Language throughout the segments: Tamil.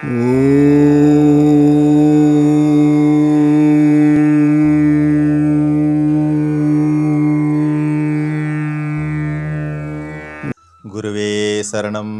குருவே சரணம்.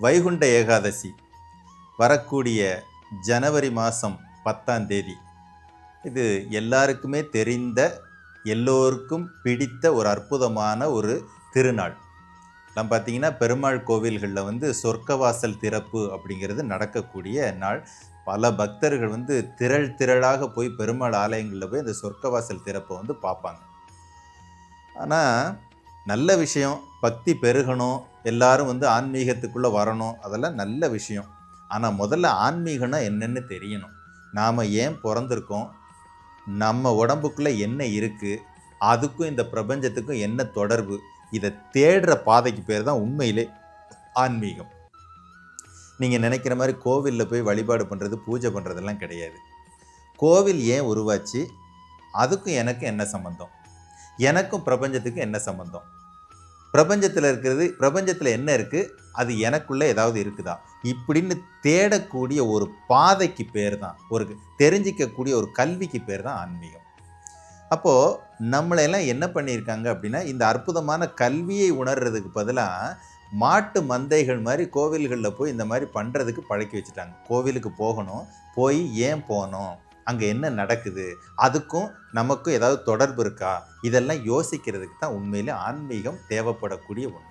வைகுண்ட ஏகாதசி வரக்கூடிய ஜனவரி மாதம் பத்தாம் தேதி. இது எல்லாருக்குமே தெரிந்த எல்லோருக்கும் பிடித்த ஒரு அற்புதமான ஒரு திருநாள். நம்ம பார்த்தீங்கன்னா பெருமாள் கோவில்களில் வந்து சொர்க்கவாசல் திறப்பு அப்படிங்கிறது நடக்கக்கூடிய நாள். பல பக்தர்கள் வந்து திரள் திரளாக போய் பெருமாள் ஆலயங்களில் போய் இந்த சொர்க்கவாசல் திறப்பை வந்து பார்ப்பாங்க. ஆனால் நல்ல விஷயம் பக்தி பெருகணும் எல்லாரும் வந்து ஆன்மீகத்துக்குள்ளே வரணும் அதெல்லாம் நல்ல விஷயம். ஆனால் முதல்ல ஆன்மீகம்னா என்னென்னு தெரியணும். நாம் ஏன் பிறந்திருக்கோம்? நம்ம உடம்புக்குள்ளே என்ன இருக்குது அதுக்கும் இந்த பிரபஞ்சத்துக்கும் என்ன தொடர்பு? இதை தேடுற பாதைக்கு பேர் தான் உண்மையிலே ஆன்மீகம். நீங்கள் நினைக்கிற மாதிரி கோவிலில் போய் வழிபாடு பண்ணுறது பூஜை பண்ணுறதெல்லாம் கிடையாது. கோவில் ஏன் உருவாச்சு? அதுக்கும் எனக்கும் என்ன சம்மந்தம் எனக்கும் பிரபஞ்சத்துக்கும் என்ன சம்மந்தம் பிரபஞ்சத்தில் இருக்கிறது பிரபஞ்சத்தில் என்ன இருக்குது அது எனக்குள்ளே ஏதாவது இருக்குதா? இப்படின்னு தேடக்கூடிய ஒரு பாதைக்கு பேர் தான் ஒரு தெரிஞ்சிக்கக்கூடிய ஒரு கல்விக்கு பேர் தான் ஆன்மீகம். அப்போது நம்மளையெல்லாம் என்ன பண்ணியிருக்காங்க அப்படின்னா இந்த அற்புதமான கல்வியை உணர்றதுக்கு பதிலாக மாட்டு மந்தைகள் மாதிரி கோவில்களில் போய் இந்த மாதிரி பண்ணுறதுக்கு பழக்கி வச்சுட்டாங்க. கோவிலுக்கு போகணும் போய் ஏன் போகணும் அங்கே என்ன நடக்குது? அதுக்கும் நமக்கும் ஏதாவது தொடர்பு இருக்கா? இதெல்லாம் யோசிக்கிறதுக்கு தான் உண்மையிலே ஆன்மீகம் தேவைப்படக்கூடிய ஒன்று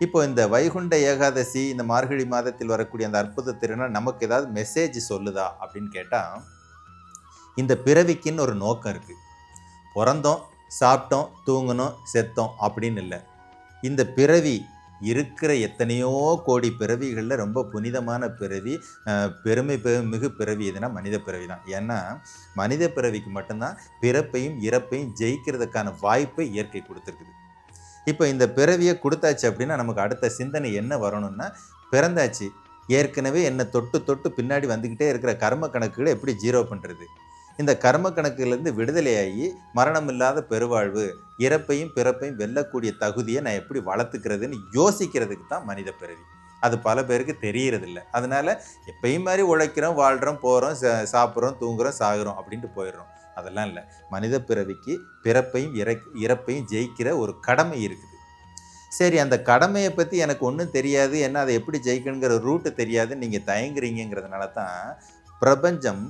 இப்போ இந்த வைகுண்ட ஏகாதசி இந்த மார்கழி மாதத்தில் வரக்கூடிய அந்த அற்புத திருநாள் நமக்கு ஏதாவது மெசேஜ் சொல்லுதா அப்படின்னு கேட்டால் இந்த பிறவிக்குன்னு ஒரு நோக்கம் இருக்குது பிறந்தோம் சாப்பிட்டோம் தூங்கணும் செத்தோம் அப்படின்னு இல்லை. இந்த பிறவி இருக்கிற எத்தனையோ கோடி பிறவிகளில் ரொம்ப புனிதமான பிறவி பெருமை மிகு பிறவி எதுனா மனித பிறவி தான். ஏன்னா மனித பிறவிக்கு மட்டும்தான் பிறப்பையும் இறப்பையும் ஜெயிக்கிறதுக்கான வாய்ப்பை இயற்கை கொடுத்துருக்குது. இப்போ இந்த பிறவியை கொடுத்தாச்சு அப்படின்னா நமக்கு அடுத்த சிந்தனை என்ன வரணும்னா பிறந்தாச்சு. ஏற்கனவே என்னை தொட்டு தொட்டு பின்னாடி வந்துக்கிட்டே இருக்கிற கர்ம கணக்குகளை எப்படி ஜீரோ பண்ணுறது இந்த கர்ம கணக்குலேருந்து விடுதலையாகி மரணம் இல்லாத பெருவாழ்வு இறப்பையும் பிறப்பையும் வெல்லக்கூடிய தகுதியை நான் எப்படி வளர்த்துக்கிறதுன்னு யோசிக்கிறதுக்கு தான் மனித பிறவி. அது பல பேருக்கு தெரியறதில்ல. அதனால எப்பயும் மாதிரி உழைக்கிறோம் வாழ்கிறோம் போகிறோம் சாப்பிட்றோம் தூங்குறோம் சாகுறோம் அப்படின்ட்டு போயிடுறோம். அதெல்லாம் இல்லை. மனித பிறவிக்கு பிறப்பையும் இறக் இறப்பையும் ஜெயிக்கிற ஒரு கடமை இருக்குது. சரி அந்த கடமையை பற்றி எனக்கு ஒன்றும் தெரியாது. என்ன அதை எப்படி ஜெயிக்கணுங்கிற ரூட்டு தெரியாதுன்னு நீங்கள் தயங்குறீங்கிறதுனால தான் பிரபஞ்சம்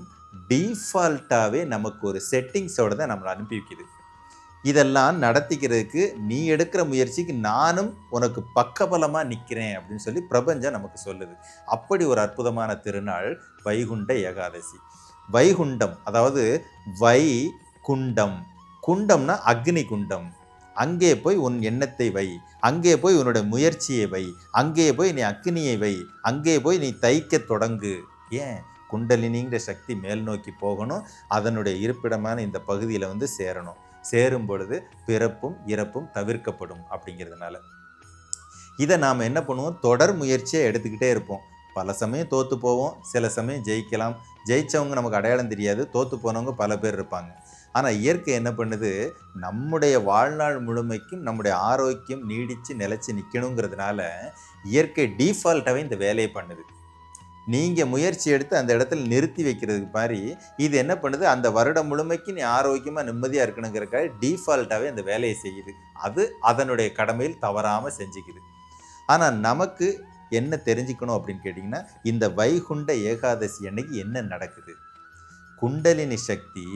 டீஃபால்ட்டாகவே நமக்கு ஒரு செட்டிங்ஸோட தான் நம்மளை அனுப்பி வைக்குது. இதெல்லாம் நடத்திக்கிறதுக்கு நீ எடுக்கிற முயற்சிக்கு நானும் உனக்கு பக்கபலமாக நிற்கிறேன் அப்படின்னு சொல்லி பிரபஞ்சம் நமக்கு சொல்லுது. அப்படி ஒரு அற்புதமான திருநாள் வைகுண்ட ஏகாதசி. வைகுண்டம் அதாவது வை குண்டம் குண்டம்னா அக்னி குண்டம் அங்கே போய் உன் எண்ணத்தை வை. அங்கே போய் உன்னோட முயற்சியை வை. அங்கே போய் நீ அக்னியை வை. அங்கே போய் நீ தைக்க தொடங்கு. ஏன்? குண்டலினிங்கிற சக்தி மேல் நோக்கி போகணும். அதனுடைய இருப்பிடமான இந்த பகுதியில் வந்து சேரணும். சேரும் பொழுது பிறப்பும் இறப்பும் தவிர்க்கப்படும் அப்படிங்கிறதுனால. இதை நாம் என்ன பண்ணுவோம்? தொடர் முயற்சியை எடுத்துக்கிட்டே இருப்போம். பல சமயம் தோற்று போவோம். சில சமயம் ஜெயிக்கலாம். ஜெயித்தவங்க நமக்கு அடையாளம் தெரியாது. தோற்று போனவங்க பல பேர் இருப்பாங்க. ஆனால் இயற்கை என்ன பண்ணுது? நம்முடைய வாழ்நாள் முழுமைக்கும் நம்முடைய ஆரோக்கியம் நீடித்து நிலச்சி நிற்கணுங்கிறதுனால இயற்கை டீஃபால்ட்டாகவே இந்த வேலையை பண்ணுது. நீங்கள் முயற்சி எடுத்து அந்த இடத்துல நிறுத்தி வைக்கிறதுக்கு மாதிரி இது என்ன பண்ணுது? அந்த வருடம் முழுமைக்கு நீ ஆரோக்கியமாக நிம்மதியாக இருக்கணுங்கிறக்காக டீஃபால்ட்டாகவே அந்த வேலையை செய்யுது. அது அதனுடைய கடமையில் தவறாமல் செஞ்சுக்குது. ஆனால் நமக்கு என்ன தெரிஞ்சுக்கணும் அப்படின்னு கேட்டிங்கன்னா இந்த வைகுண்ட ஏகாதசி அன்னைக்கு என்ன நடக்குது? குண்டலினி சக்தி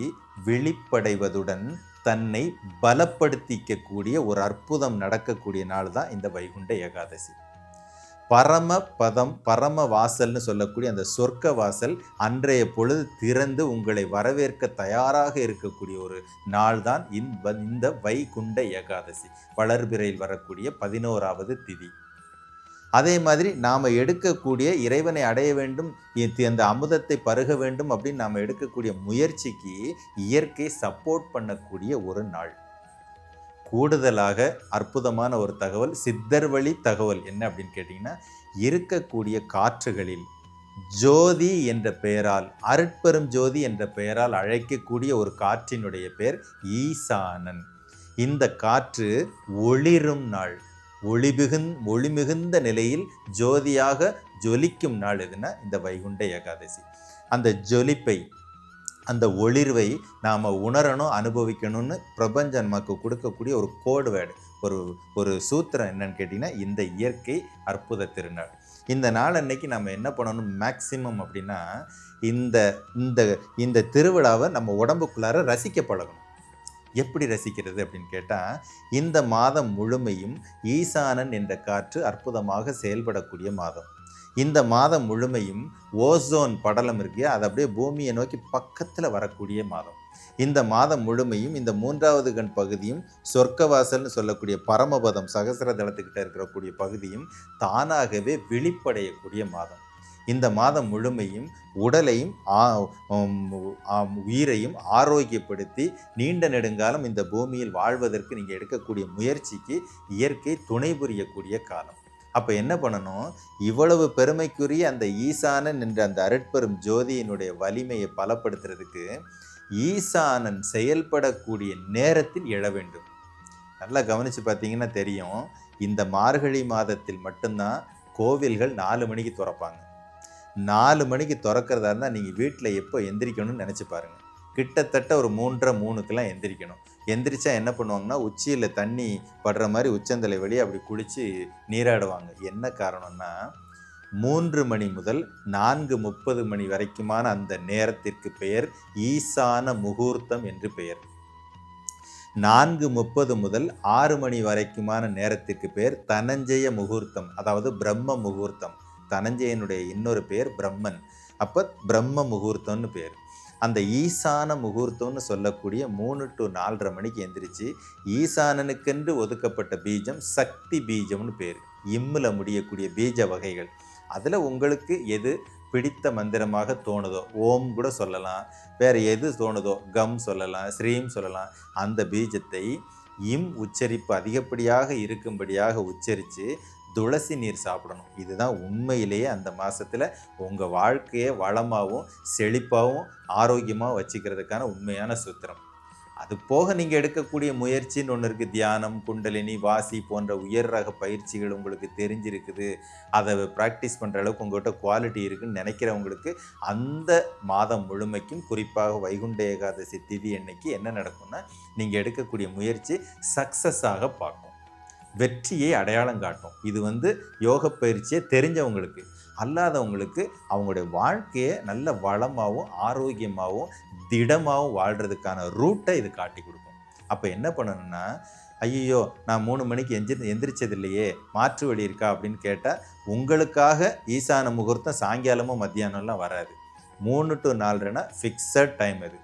விழிப்படைவதுடன் தன்னை பலப்படுத்திக்கக்கூடிய ஒரு அற்புதம் நடக்கக்கூடிய நாள் தான் இந்த வைகுண்ட ஏகாதசி. பரம பதம் பரம வாசல்னு சொல்லக்கூடிய அந்த சொர்க்க வாசல் அன்றைய பொழுது திறந்து உங்களை வரவேற்க தயாராக இருக்கக்கூடிய ஒரு நாள் தான் இந்த இந்த வைகுண்ட ஏகாதசி வளர்பிறையில் வரக்கூடிய பதினோராவது திதி. அதே மாதிரி நாம் எடுக்கக்கூடிய இறைவனை அடைய வேண்டும் அந்த அமுதத்தை பருக வேண்டும் அப்படின்னு நாம் எடுக்கக்கூடிய முயற்சிக்கு இயற்கை சப்போர்ட் பண்ணக்கூடிய ஒரு நாள். கூடுதலாக அற்புதமான ஒரு தகவல் சித்தர் வழி தகவல் என்ன அப்படின்னு கேட்டிங்கன்னா இருக்கக்கூடிய காற்றுகளில் ஜோதி என்ற பெயரால் அருட்பெரும் ஜோதி என்ற பெயரால் அழைக்கக்கூடிய ஒரு காற்றினுடைய பெயர் ஈசானன். இந்த காற்று ஒளிரும் நாள் ஒளிமிகுந் ஒளிமிகுந்த ஒளி மிகுந்த நிலையில் ஜோதியாக ஜொலிக்கும் நாள் எதுனா இந்த வைகுண்ட ஏகாதசி. அந்த ஜொலிப்பை அந்த ஒளிர்வை நாம் உணரணும் அனுபவிக்கணும்னு பிரபஞ்சம் நமக்கு கொடுக்கக்கூடிய ஒரு கோடு வேர்டு ஒரு ஒரு சூத்திரம் என்னன்னு கேட்டிங்கன்னா இந்த இயற்கை அற்புத திருநாள். இந்த நாள் அன்னைக்கு நம்ம என்ன பண்ணணும்? மேக்சிமம் அப்படின்னா இந்த இந்த இந்த திருவிழாவை நம்ம உடம்புக்குள்ளார ரசிக்க பழகணும். எப்படி ரசிக்கிறது அப்படின்னு கேட்டால் இந்த மாதம் முழுமையும் ஈசானன் என்ற காற்று அற்புதமாக செயல்படக்கூடிய மாதம். இந்த மாதம் முழுமையும் ஓசோன் படலம் இருக்கு. அது அப்படியே பூமியை நோக்கி பக்கத்தில் வரக்கூடிய மாதம். இந்த மாதம் முழுமையும் இந்த மூன்றாவது கண் பகுதியும் சொர்க்கவாசல்னு சொல்லக்கூடிய பரமபதம் சகசர தளத்துக்கிட்ட இருக்கக்கூடிய பகுதியும் தானாகவே விழிப்படையக்கூடிய மாதம். இந்த மாதம் முழுமையும் உடலையும் உயிரையும் ஆரோக்கியப்படுத்தி நீண்ட நெடுங்காலம் இந்த பூமியில் வாழ்வதற்கு நீங்கள் எடுக்கக்கூடிய முயற்சிக்கு இயற்கை துணை புரியக்கூடிய காலம். அப்போ என்ன பண்ணணும்? இவ்வளவு பெருமைக்குரிய அந்த ஈசானன் என்ற அந்த அருட்பெரும் ஜோதியினுடைய வலிமையை பலப்படுத்துறதுக்கு ஈசானன் செயல்படக்கூடிய நேரத்தில் எழ வேண்டும். நல்லா கவனித்து பார்த்தீங்கன்னா தெரியும். இந்த மார்கழி மாதத்தில் மட்டும்தான் கோவில்கள் நாலு மணிக்கு திறப்பாங்க. நாலு மணிக்கு திறக்கிறதா இருந்தால் நீங்கள் வீட்டில் எப்போ எந்திரிக்கணும்னு நினச்சி பாருங்கள் கிட்டத்தட்ட ஒரு மூன்றரை மூணுக்கெல்லாம் எந்திரிக்கணும். எந்திரிச்சா என்ன பண்ணுவாங்கன்னா உச்சியில் தண்ணி படுற மாதிரி உச்சந்தலை வழி அப்படி குளித்து நீராடுவாங்க. என்ன காரணம்னா மூன்று மணி முதல் நான்கு முப்பது மணி வரைக்குமான அந்த நேரத்திற்கு பெயர் ஈசான முகூர்த்தம் என்று பெயர். நான்கு முப்பது முதல் ஆறு மணி வரைக்குமான நேரத்திற்கு பெயர் தனஞ்சய முகூர்த்தம் அதாவது பிரம்ம முகூர்த்தம். தனஞ்சயனுடைய இன்னொரு பெயர் பிரம்மன். அப்போ பிரம்ம முகூர்த்தம்னு பேர் அந்த ஈசான முகூர்த்தம்னு சொல்லக்கூடிய மூணு டு நாலரை மணிக்கு எந்திரிச்சு ஈசானனுக்கென்று ஒதுக்கப்பட்ட பீஜம் சக்தி பீஜம்னு பேர். இம்மில் முடியக்கூடிய பீஜ வகைகள். அதில் உங்களுக்கு எது பிடித்த மந்திரமாக தோணுதோ ஓம் கூட சொல்லலாம். வேறு எது தோணுதோ கம் சொல்லலாம் ஸ்ரீம் சொல்லலாம். அந்த பீஜத்தை இம் உச்சரிப்பு அதிகப்படியாக இருக்கும்படியாக உச்சரித்து துளசி நீர் சாப்பிடணும். இதுதான் உண்மையிலேயே அந்த மாதத்தில் உங்கள் வாழ்க்கையை வளமாகவும் செழிப்பாகவும் ஆரோக்கியமாக வச்சுக்கிறதுக்கான உண்மையான சூத்திரம். அது போக நீங்கள் எடுக்கக்கூடிய முயற்சின்னு ஒன்று இருக்குது தியானம் குண்டலினி வாசி போன்ற உயர் ரக பயிற்சிகள் உங்களுக்கு தெரிஞ்சிருக்குது. அதை ப்ராக்டிஸ் பண்ணுற அளவுக்கு உங்கள்கிட்ட குவாலிட்டி இருக்குன்னு நினைக்கிறவங்களுக்கு அந்த மாதம் முழுமைக்கும் குறிப்பாக வைகுண்ட ஏகாதசி திதி அன்னைக்கு என்ன நடக்கும்னா நீங்கள் எடுக்கக்கூடிய முயற்சி சக்ஸஸாக பார்க்கும். வெற்றியை அடையாளம் காட்டும். இது வந்து யோக பயிற்சியை தெரிஞ்சவங்களுக்கு அல்லாதவங்களுக்கு அவங்களுடைய வாழ்க்கையை நல்ல வளமாகவும் ஆரோக்கியமாகவும் திடமாகவும் வாழ்கிறதுக்கான ரூட்டை இது காட்டி கொடுக்கும். அப்போ என்ன பண்ணணும்னா ஐயோ நான் மூணு மணிக்கு எந்திரி எந்திரிச்சது இல்லையே மாற்று வழி இருக்கா அப்படின்னு கேட்டால் உங்களுக்காக ஈசான முகூர்த்தம் சாயங்காலமும் மத்தியானம்லாம் வராது. மூணு டு நாலரைனா ஃபிக்ஸட் டைம் அது.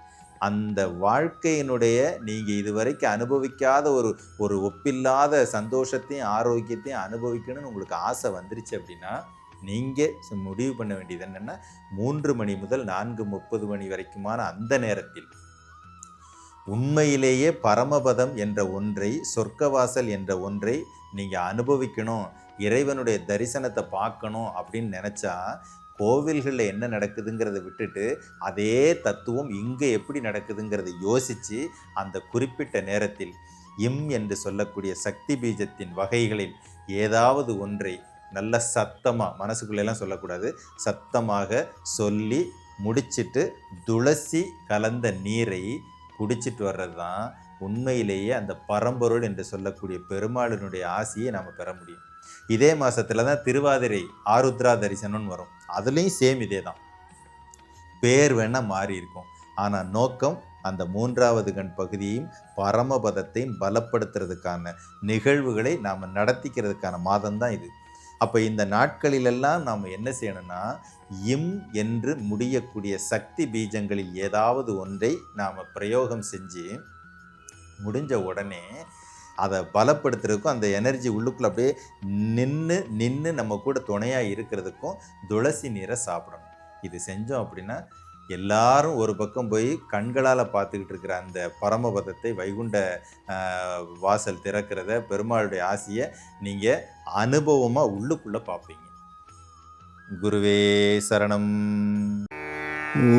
அந்த வாழ்க்கையினுடைய நீங்கள் இதுவரைக்கும் அனுபவிக்காத ஒரு ஒரு ஒப்பில்லாத சந்தோஷத்தையும் ஆரோக்கியத்தையும் அனுபவிக்கணும்னு உங்களுக்கு ஆசை வந்துருச்சு அப்படின்னா நீங்கள் முடிவு பண்ண வேண்டியது என்னென்னா மூன்று மணி முதல் நான்கு முப்பது மணி வரைக்குமான அந்த நேரத்தில் உண்மையிலேயே பரமபதம் என்ற ஒன்றை சொர்க்கவாசல் என்ற ஒன்றை நீங்கள் அனுபவிக்கணும் இறைவனுடைய தரிசனத்தை பார்க்கணும் அப்படின்னு நினச்சா கோவில்களில் என்ன நடக்குதுங்கிறத விட்டுட்டு அதே தத்துவம் இங்கே எப்படி நடக்குதுங்கிறத யோசித்து அந்த குறிப்பிட்ட நேரத்தில் இம் என்று சொல்லக்கூடிய சக்தி பீஜத்தின் வகைகளில் ஏதாவது ஒன்றை நல்ல சத்தமாக மனசுக்குள்ளெல்லாம் சொல்லக்கூடாது சத்தமாக சொல்லி முடிச்சிட்டு துளசி கலந்த நீரை குடிச்சிட்டு வர்றது தான் உண்மையிலேயே அந்த பரம்பொருள் என்று சொல்லக்கூடிய பெருமாளினுடைய ஆசையை நாம் பெற முடியும். இதே மாசத்துல தான் திருவாதிரை ஆருத்ரா தரிசனம்னு வரும். அதுலேயும் சேம் இதே தான். பேர் வேணால் மாறி இருக்கும். ஆனால் நோக்கம் அந்த மூன்றாவது கண் பகுதியையும் பரமபதத்தையும் பலப்படுத்துறதுக்கான நிகழ்வுகளை நாம் நடத்திக்கிறதுக்கான மாதம் தான் இது. அப்போ இந்த நாட்களிலெல்லாம் நாம் என்ன செய்யணும்னா இம் என்று முடியக்கூடிய சக்தி பீஜங்களில் ஏதாவது ஒன்றை நாம் பிரயோகம் செஞ்சு முடிஞ்ச உடனே அதை பலப்படுத்துறதுக்கும் அந்த எனர்ஜி உள்ளுக்குள்ள அப்படியே நின்று நின்று நம்ம கூட துணையாக இருக்கிறதுக்கும் துளசி நீரை சாப்பிடணும். இது செஞ்சோம் அப்படின்னா எல்லாரும் ஒரு பக்கம் போய் கண்களால் பார்த்துக்கிட்டு இருக்கிற அந்த பரமபதத்தை வைகுண்ட வாசல் திறக்கிறத பெருமாளுடைய ஆசையை நீங்கள் அனுபவமாக உள்ளுக்குள்ளே பார்ப்பீங்க. குருவே சரணம். ஓ